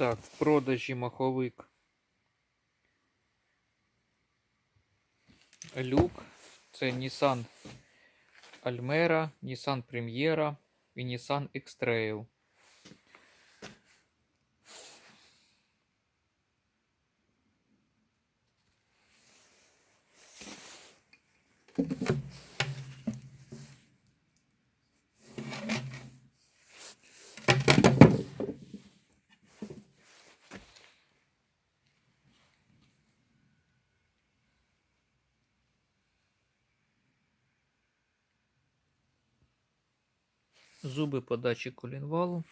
Так, в продажі маховик. Люк. Це Nissan Almera, Nissan Premiera і Nissan X-Trail. Зуби подачі колінвалу.